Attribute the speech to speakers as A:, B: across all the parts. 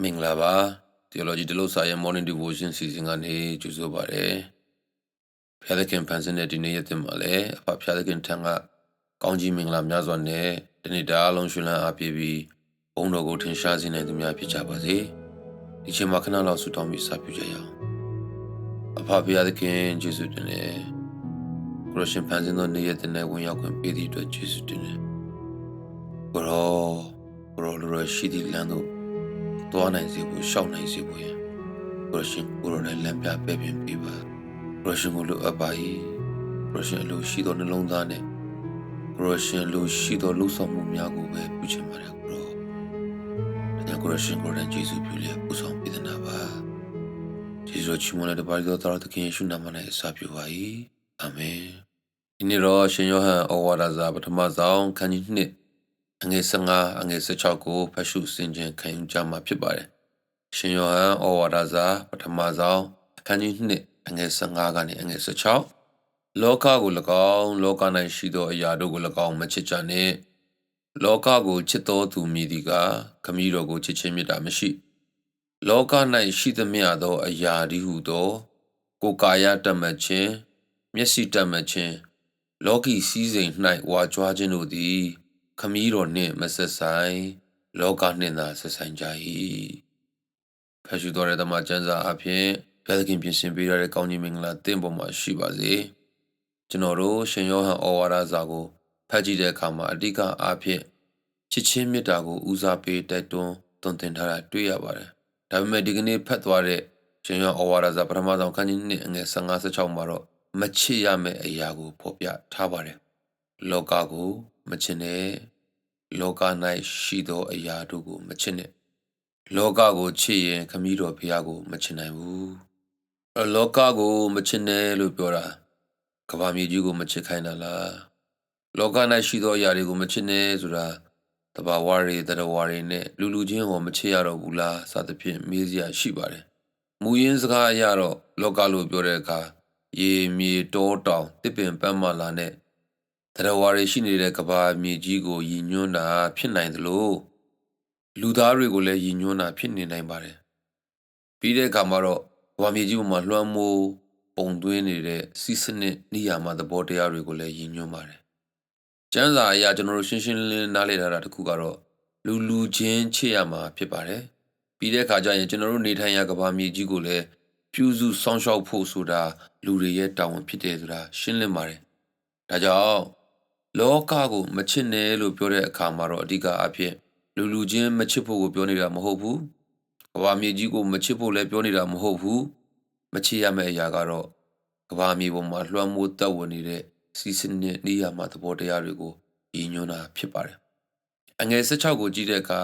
A: မင်္ဂလာပါ Theology တလို့စာရဲ့ Morning Devotion Season ကနေကြိုဆိုပါရစေ။ဖျားသခင်ဖန်ဆင်းတဲ့ဒီနေ့ရက်တင်မှာလည်းအဖဖျားသခင်ထံကကောင်းကြီးမင်္ဂလာများစွာနဲ့ဒီနေ့တအားလုံးရှင်လန်းအားပြည့်ပြီးဘုန်းတော်ကိုထင်ရှားစေနိုင်သူများဖြစ်ကြပါစေ။ဒီချိန်မှာခဏလောက်ဆုတောင်းပြီးစပြုကြရအောင်။အဖဖျားသခင်ယေရှုတင်တယ်။ကိုရရှင်ဖန်ဆင်းသောနေ့ရက်တင်နဲ့ဝင်ရောက်ခွင့်ပေးသည့်အတွက်ယေရှုတင်တယ်။ကိုရောကိုရောလူရရှိသည့်လမ်းတို့ သွားနိုင်စေဖို့ရှောက်နိုင်စေဖို့ရန်ပရရှင်ကိုရိုနယ်လမ်းပြပဲ့ပြင်ပေးပါပရရှင်ကိုလိုအပ်ပါ၏ပရရှင်အလိုရှိသောနှလုံးသားနဲ့ပရရှင်လိုရှိသောလှုပ်ဆောင်မှုများကိုပဲပြုချင်ပါတယ်ကိုရောဒါကြောင့်ကိုရရှင်ကိုရန်ဂျေစုပြုလျက်ပူဆောင်ပေးသနာပါဂျေစုချီးမွမ်းတဲ့ပါရီတော်တော်သခင်ယေရှုနာမ၌အစာပြုပါ၏အာမင်ဒီနေ့တော့ရှင်ယောဟန်ဩဝါဒစာပထမဆုံးခန်းကြီး2 အငယ်15အငယ်16ကိုဖတ်ရှုဆင်ခြင်ခံယူကြမှာဖြစ်ပါတယ်။ရှင်ယောဟန်ဩဝါဒစာပထမဆုံးအခန်းကြီး2အငယ်15ကနေအငယ်16လောကကို၎င်းလောက၌ရှိသောအရာတို့ကို၎င်းမချစ်ကြနှင့်လောကကိုချစ်တော်သူမည်သည်ကခမည်းတော်ကိုချစ်ခြင်းမြတ်တာမရှိလောက၌ရှိသမျှသောအရာဒီဟုသော ကိုယ်ကာယတတ်မှတ်ခြင်းမျက်စိတတ်မှတ်ခြင်းလောကီစည်းစိမ်၌ဝါကြွားခြင်းတို့သည် ခမည်းတော်နှင့်မဆက်ဆိုင်လောကနှင့်သာဆက်ဆိုင်ကြ၏ဖတ်ရှုတော်တဲ့ဓမ္မကျမ်းစာအဖြစ်ဘုရားသခင်ပြင်ဆင်ပေးရတဲ့ကောင်းကြီးမင်္ဂလာတင့်ပေါ်မှာရှိပါစေကျွန်တော်တို့ရှင်ယောဟန်ဩဝါဒစာကိုဖတ်ကြည့်တဲ့အခါမှာအဓိကအဖြစ်ချစ်ချင်းမေတ္တာကိုဦးစားပေးတိုက်တွန်းသွန်သင်ထားတာတွေ့ရပါတယ်ဒါပေမဲ့ဒီကနေ့ဖတ်သွားတဲ့ရှင်ယောဟန်ဩဝါဒစာပထမဆုံးခန်းကြီး2အငယ်15 16မှာတော့မချစ်ရမယ့်အရာကိုဖော်ပြထားပါတယ်လောကကိုမချစ်နဲ့ လောက၌ရှိသောအရာတို့ကို မချစ်နဲ့လောကကိုချစ်ရင်ခမည်းတော်ဘုရားကို မချစ်နိုင်ဘူးအလောကကိုမချစ်နဲ့လို့ပြောတာကဘာမြေကြီးကိုမချစ်ခိုင်းတာလားလောက၌ရှိသောအရာတွေကိုမချစ်နဲ့ဆိုတာတဘာဝတွေတရဝါတွေနဲ့လူလူချင်းဟောမချစ်ရတော့ဘူးလားစသဖြင့်မေးစရာရှိပါတယ်မူရင်းစကားအရတော့လောကလို့ပြောတဲ့အခါရေမြေတောတောင်တစ်ပင်ပန်းမလာနဲ့ တရဝါတွေရှိနေတဲ့ကဘာမြေကြီးကိုရည်ညွှန်းတာဖြစ်နိုင်သလိုလူသားတွေကိုလည်းရည်ညွှန်းတာဖြစ်နေနိုင်ပါတယ်ပြီးတဲ့အခါမှာတော့ကဘာမြေကြီးပေါ်မှာလွှမ်းမိုးပုံသွင်းနေတဲ့စီးစနစ်နိယာမသဘောတရားတွေကိုလည်းရည်ညွှန်းပါတယ်ကျမ်းစာအရကျွန်တော်တို့ရှင်းရှင်းလင်းလင်းနားလည်ထားတာတခုကတော့လူလူချင်းချစ်ရမှာဖြစ်ပါတယ်ပြီးတဲ့အခါကျရင်ကျွန်တော်တို့နေထိုင်ရာကဘာမြေကြီးကိုလည်းပြုစုစောင့်ရှောက်ဖို့ဆိုတာလူတွေရဲ့တာဝန်ဖြစ်တယ်ဆိုတာရှင်းလင်းပါတယ်ဒါကြောင့် လောကကိုမချစ်နဲ့လို့ပြောတဲ့အခါမှာတော့အဓိကအဖြစ်လူလူချင်းမချစ်ဖို့ကိုပြောနေတာမဟုတ်ဘူး။ကဘာမြေကြီးကိုမချစ်ဖို့လည်းပြောနေတာမဟုတ်ဘူး။မချစ်ရမယ့်အရာကတော့ကဘာမြေပေါ်မှာလွှမ်းမိုးတက်ဝင်နေတဲ့စီစနစ်နေရာမှာသဘောတရားတွေကိုရည်ညွှန်းတာဖြစ်ပါတယ်။အငယ်16ကိုကြည့်တဲ့အခါ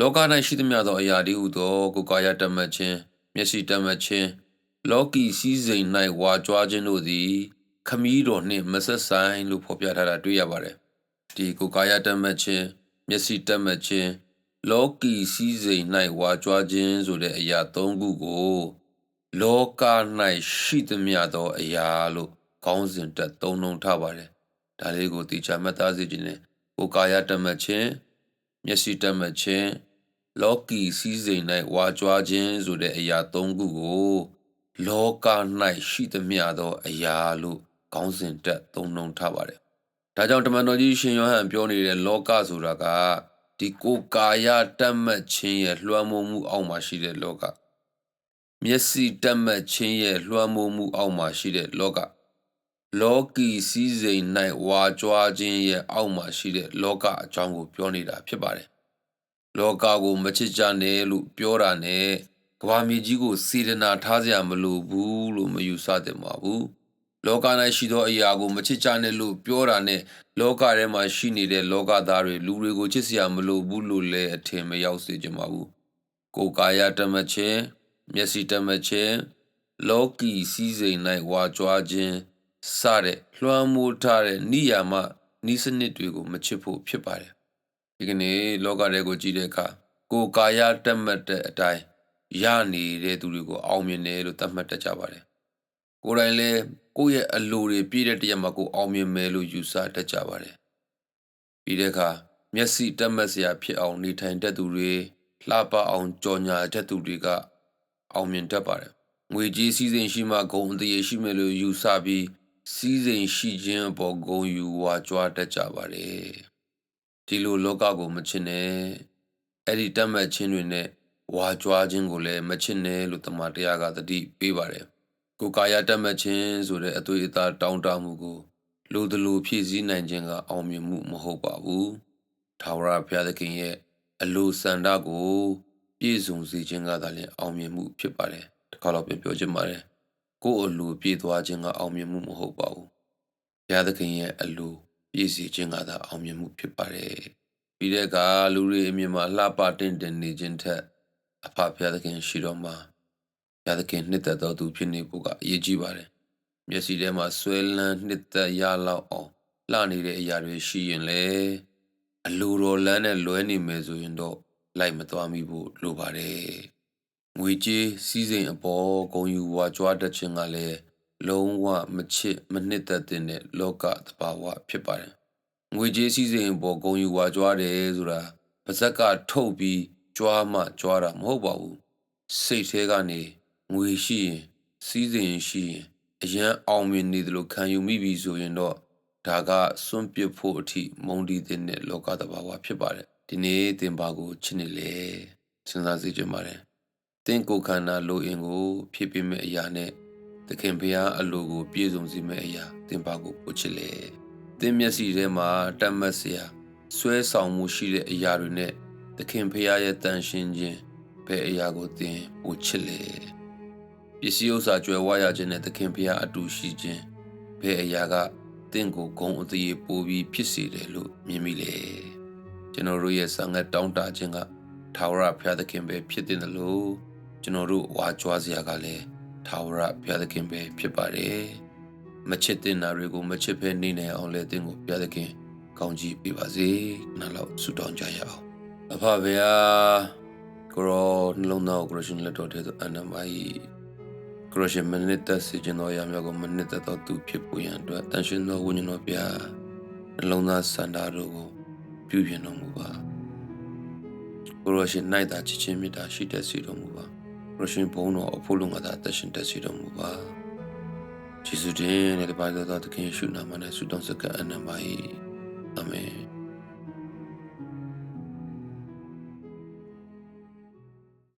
A: လောက၌ရှိသမျှသောအရာတွေဟူသောကိုယ်ကာယတတ်မှတ်ခြင်းမျက်စိတတ်မှတ်ခြင်းလောကီစည်းစိမ်၌ဝါကြွားခြင်းတို့သည် ခမည်းတော်နှင့်မဆက်ဆိုင်လို့ဖော်ပြထားတာတွေ့ရပါတယ်ဒီကိုကာယတတ်မှတ်ခြင်းမျက်စိတတ်မှတ်ခြင်းလောကီစည်းစိမ်၌ဝါကြွားခြင်းဆိုတဲ့အရာ၃ခုကို လောက၌ရှိသမျှသောအရာလို့ခေါင်းစဉ်တက်သုံးနှုန်းထားပါတယ်ဒါလေးကိုသိချမှတ်သားစေခြင်းနဲ့ကိုကာယတတ်မှတ်ခြင်းမျက်စိတတ်မှတ်ခြင်းလောကီစည်းစိမ်၌ဝါကြွားခြင်းဆိုတဲ့အရာ၃ခုကို လောက၌ရှိသမျှသောအရာလို့ ခေါင်းစဉ်တက်သုံးနှုန်းထားပါတယ်။ဒါကြောင့်တမန်တော်ကြီးရှင်ယောဟန်ပြောနေတဲ့လောကဆိုတာကဒီကိုကာယတတ်မှတ်ခြင်းရဲ့လွှမ်းမိုးမှုအောက်မှာရှိတဲ့လောကမျက်စိတတ်မှတ်ခြင်းရဲ့လွှမ်းမိုးမှုအောက်မှာရှိတဲ့လောကလောကီစည်းစိမ်၌ဝါကြွားခြင်းရဲ့အောက်မှာရှိတဲ့လောကအကြောင်းကိုပြောနေတာဖြစ်ပါတယ်။လောကကိုမချစ်ကြနဲ့လို့ပြောတာနဲ့ကဘာမြေကြီးကိုစေတနာထားစရာမလိုဘူးလို့မယူဆသင့်ပါဘူး။ လောက၌ရှိသောအရာကိုမချစ်ကြနဲ့လို့ပြောတာနဲ့လောကထဲမှာရှိနေတဲ့လောကသားတွေလူတွေကိုချစ်စရာမလိုဘူးလို့လည်းအထင်မရောက်စေချင်ပါဘူးကိုယ်ကာယတမခြင်းမျက်စိတမခြင်းလောကီစည်းစိမ်၌ဝါကြွားခြင်းစတဲ့လွှမ်းမိုးထားတဲ့နိယာမနိစနစ်တွေကိုမချစ်ဖို့ဖြစ်ပါတယ်ဒီကနေ့လောကထဲကိုကြည့်တဲ့အခါကိုယ်ကာယတတ်မှတ်တဲ့အတိုင်းရနေတဲ့သူတွေကိုအောင်မြင်တယ်လို့သတ်မှတ်တတ်ကြပါတယ် ကိုယ်တိုင်လည်းကိုယ့်ရဲ့အလိုတွေပြည့်တဲ့တရက်မှာကိုအောင်မြင်မယ်လို့ယူဆတတ်ကြပါတယ်ပြီးတဲ့အခါမျက်စိတက်မှတ်စရာဖြစ်အောင်နေထိုင်တတ်သူတွေလှပအောင်ကြော်ညာတတ်သူတွေကအောင်မြင်တတ်ပါတယ်ငွေကြေးစည်းစိမ်ရှိမှဂုံအတရေရှိမယ်လို့ယူဆပြီးစီးစိမ်ရှိခြင်းအပေါ်ဂုံယူဝါကြွားတတ်ကြပါတယ်ဒီလိုလောကကိုမချစ်နဲ့အဲ့ဒီတတ်မှတ်ခြင်းတွေနဲ့ဝါကြွားခြင်းကိုလည်းမချစ်နဲ့လို့တမန်တရားကသတိပေးပါတယ် ကိုယ်ကာယတတ်မှတ်ခြင်းဆိုတဲ့အသွေးအသားတောင်းတမှုကိုလိုတလိုဖြည့်ဆည်းနိုင်ခြင်းကအောင်မြင်မှုမဟုတ်ပါဘူးထာဝရဘုရားသခင်ရဲ့အလိုဆန္ဒကို ပြည့်စုံစေခြင်းကသာလျှင်အောင်မြင်မှုဖြစ်ပါတယ်တစ်ခါတော့ပြန်ပြောချင်ပါတယ်ကိုယ်အလိုပြည့်သွားခြင်းကအောင်မြင်မှုမဟုတ်ပါဘူးဘုရားသခင်ရဲ့အလိုပြည့်စုံခြင်းကသာအောင်မြင်မှုဖြစ်ပါတယ်ပြီးတဲ့အခါလူတွေအမြင်မှာလှပတင့်တယ်နေခြင်းထက်အဖဘုရားသခင်ရှိတော်မှာဘု ရားသခင်နှစ်သက်တော်သူဖြစ်နေဖို့ကအရေးကြီးပါတယ်မျက်စိထဲမှာဆွဲလန်းနှစ်သက်ရလောက်အောင်လှနေတဲ့အရာတွေရှိရင်လေအလိုတော်လန်းနဲ့လွဲနေမယ်ဆိုရင်တော့လိုက်မသွားမိဖို့လိုပါတယ်ငွေကြေးစီးစိမ်အပေါ်ဂုံယူဝါကြွားတတ်ခြင်းကလည်းလုံးဝမချစ်မနှစ်သက်တဲ့လောကသဘာဝဖြစ်ပါတယ်ငွေကြေးစီးစိမ်အပေါ်ဂုံယူဝါကြွားတယ်ဆိုတာပါဇက်ကထုတ်ပြီးကြွားမှကြွားတာမဟုတ်ပါဘူးစိတ်ထဲကနေ ငွေရှိရင်စီးစိမ်ရှိရင်အရန်အောင်မြင်နေတယ်လို့ခံယူမိပြီဆိုရင်တော့ဒါကစွန့်ပစ်ဖို့အထိမုန်းတီးတဲ့လောကသဘာဝဖြစ်ပါတယ်ဒီနေ့သင်ပါကိုချစ်နေလေစဉ်းစားစေချင်ပါတယ်သင်ကိုယ်ခန္ဓာလိုအင်ကို ဖြည့်ပြမဲ့အရာနဲ့သခင်ဘုရားအလိုကို ပြည့်စုံစေမဲ့အရာသင်ပါကိုပို့ချစ်လေသင်မျက်စိထဲမှာတတ်မှတ်စရာဆွဲဆောင်မှုရှိတဲ့အရာတွေနဲ့သခင်ဖရာရဲ့တန်ရှင်းခြင်းဘယ်အရာကိုသင်ပိုချစ်လဲ ပစ္စည်းဥစ္စာကြွယ်ဝရခြင်းနဲ့သခင်ဖရာအတူရှိခြင်းဘယ်အရာကသင်ကိုဂုံအသေးပိုးပြီးဖြစ်စေတယ်လို့မြင်မိလဲကျွန်တော်တို့ရဲ့ဆံငတ်တောင်းတခြင်းကထာဝရဘုရားသခင်ပဲဖြစ်တဲ့လို့ကျွန်တော်တို့ဝါကြွားစရာကလည်းထာဝရဘုရားသခင်ပဲဖြစ်ပါတယ်မချစ်တဲ့နာတွေကိုမချစ်ဖဲနေနိုင်အောင်လဲသင်ကိုဘုရားသခင်ကောင်းကြီးပေးပါစေနားလောက်ဆုတောင်းကြရအောင်အဖဗျာကိုရောနှလုံးသားကိုကရရှင်လက်တော်ထဲသို့အနမယီ ကရရှင်မနစ်သက်စေခြင်းတော်ရာများကိုမနစ်သက်သောသူဖြစ်ပေါ်ရန်အတွက်တန်ရှင်သောဝိညာဉ်တော်ဗျာနှလုံးသားစန္ဒာတို့ကိုပြုပြင်တော်မူပါကိုရရှင်၌သာချစ်ချင်းမေတ္တာရှိတတ်စေတော်မူပါကိုရရှင်ဘုန်းတော်အဖို့လုံးကသာတရှင်တတ်စေတော်မူပါယေရှုတင်နဲ့တပါးသောသခင်ယေရှုနာမနဲ့ဆုတောင်းစကားအနမယီအာမင်